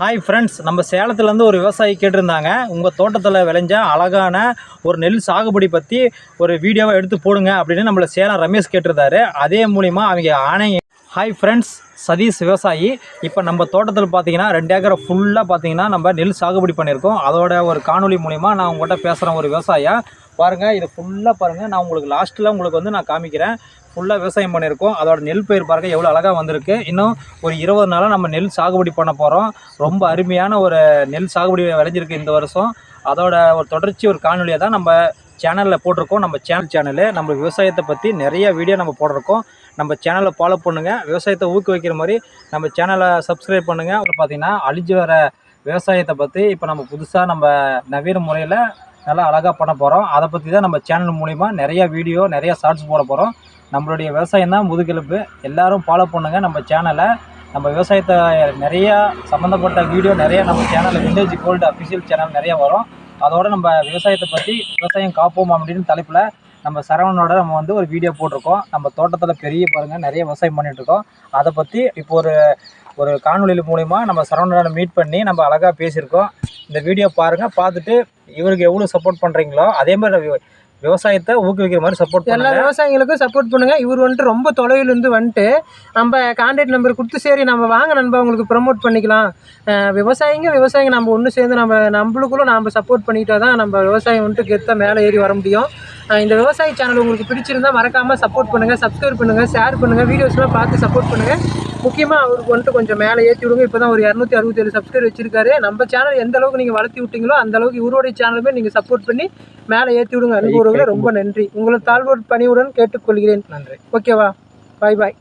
Hi friends நம்ம சேலத்துலேருந்து ஒரு விவசாயி கேட்டிருந்தாங்க. உங்கள் தோட்டத்தில் விளைஞ்ச அழகான ஒரு நெல் சாகுபடி பற்றி ஒரு வீடியோவை எடுத்து போடுங்க அப்படின்னு நம்மளை சேலம் ரமேஷ் கேட்டிருந்தாரு. அதே மூலிமா அவங்க ஆணை ஹாய் ஃப்ரெண்ட்ஸ் சதீஷ் விவசாயி. இப்போ நம்ம தோட்டத்தில் பார்த்தீங்கன்னா ரெண்டு ஏக்கரை ஃபுல்லாக பார்த்தீங்கன்னா நம்ம நெல் சாகுபடி பண்ணியிருக்கோம். அதோட ஒரு காணொலி மூலிமா நான் உங்கள்கிட்ட பேசுகிறேன் ஒரு விவசாயியா பாருங்கள் இது ஃபுல்லாக பாருங்கள் நான் உங்களுக்கு லாஸ்ட்டில் உங்களுக்கு வந்து நான் காமிக்கிறேன். ஃபுல்லாக விவசாயம் பண்ணியிருக்கோம். அதோட நெல் பயிர் பாருங்கள் எவ்வளோ அழகாக வந்திருக்கு. இன்னும் ஒரு இருபது நாளாக நம்ம நெல் சாகுபடி பண்ண போகிறோம் ரொம்ப அருமையான ஒரு நெல் சாகுபடி விளைஞ்சிருக்கு இந்த வருஷம். அதோட ஒரு தொடர்ச்சி ஒரு காணொலியாக தான் நம்ம சேனலில் போட்டிருக்கோம். நம்ம சேனல் சேனலு நம்ம விவசாயத்தை பற்றி நிறைய வீடியோ நம்ம போட்டிருக்கோம். நம்ம சேனலை ஃபாலோ பண்ணுங்கள் விவசாயத்தை ஊக்குவிக்கிற மாதிரி நம்ம சேனலை சப்ஸ்கிரைப் பண்ணுங்கள் அப்புறம் பார்த்தீங்கன்னா அழிஞ்சு வர விவசாயத்தை பற்றி இப்போ நம்ம புதுசாக நம்ம நவீன முறையில் நல்லா அழகாக பண்ண போகிறோம் அதை பற்றி தான் நம்ம சேனல் மூலிமா நிறைய வீடியோ நிறைய ஷார்ட்ஸ் போட போகிறோம் நம்மளுடைய விவசாயம் தான் முதுகெலும்பு. எல்லாரும் ஃபாலோ பண்ணுங்கள் நம்ம சேனலை நம்ம விவசாயத்தை நிறையா சம்மந்தப்பட்ட வீடியோ நிறையா நம்ம சேனலில் வில்லேஜ் கோல்டு அஃபிஷியல் சேனல் நிறையா வரும். அதோடு நம்ம விவசாயத்தை பற்றி விவசாயம் காப்போம் அப்படின்னு தலைப்பில் நம்ம சரவணனோட நம்ம வந்து ஒரு வீடியோ போட்டிருக்கோம். நம்ம தோட்டத்தில் பெரிய பாருங்கள் நிறைய விவசாயம் பண்ணிகிட்ருக்கோம் அதை பற்றி இப்போ ஒரு ஒரு காணொலியில் மூலிமா நம்ம சரவணனோட மீட் பண்ணி நம்ம அழகாக பேசியிருக்கோம். இந்த வீடியோ பாருங்கள் பார்த்துட்டு இவருக்கு எவ்வளோ சப்போர்ட் பண்ணுறீங்களோ அதே மாதிரி விவசாயத்தை ஊக்குவிக்கிற மாதிரி சப்போர்ட் எல்லா விவசாயிகளுக்கும் சப்போர்ட் பண்ணுங்க. இவர் வந்துட்டு ரொம்ப தொலைவில் இருந்து வந்துட்டு நம்ம கான்டாக்ட் நம்பர் கொடுத்து சரி நம்ம வாங்க நண்பா உங்களுக்கு ப்ரமோட் பண்ணிக்கலாம். விவசாயிங்க விவசாயிங்க நம்ம ஒன்று சேர்ந்து நம்ம நம்மளுக்குள்ள நம்ம சப்போர்ட் பண்ணிக்கிட்டா தான் நம்ம விவசாயம் வந்துட்டு கெத்தாக மேலே ஏறி வர முடியும். இந்த விவசாய சேனல் உங்களுக்கு பிடிச்சிருந்தா மறக்காமல் சப்போர்ட் பண்ணுங்கள் சப்ஸ்கிரைப் பண்ணுங்கள் ஷேர் பண்ணுங்கள் வீடியோஸ்லாம் பார்த்து சப்போர்ட் பண்ணுங்கள் முக்கியமாக அவருக்கு வந்துட்டு கொஞ்சம் மேலே ஏற்றி விடுங்க. இப்போ தான் ஒரு இரநூத்தி அறுபத்தேழு சப்ஸ்கிரைப் வச்சிருக்காரு. நம்ம சேனல் எந்த அளவுக்கு நீங்கள் வளர்த்தி விட்டீங்களோ அந்த அளவுக்கு இவருடைய சேனலுமே நீங்கள் சப்போர்ட் பண்ணி மேலே ஏற்றி விடுங்க. அனுபவங்களை ரொம்ப நன்றி. உங்களை தாழ்வு பணிவுடன் கேட்டுக்கொள்கிறேன். நன்றி. ஓகேவா? பாய் பாய்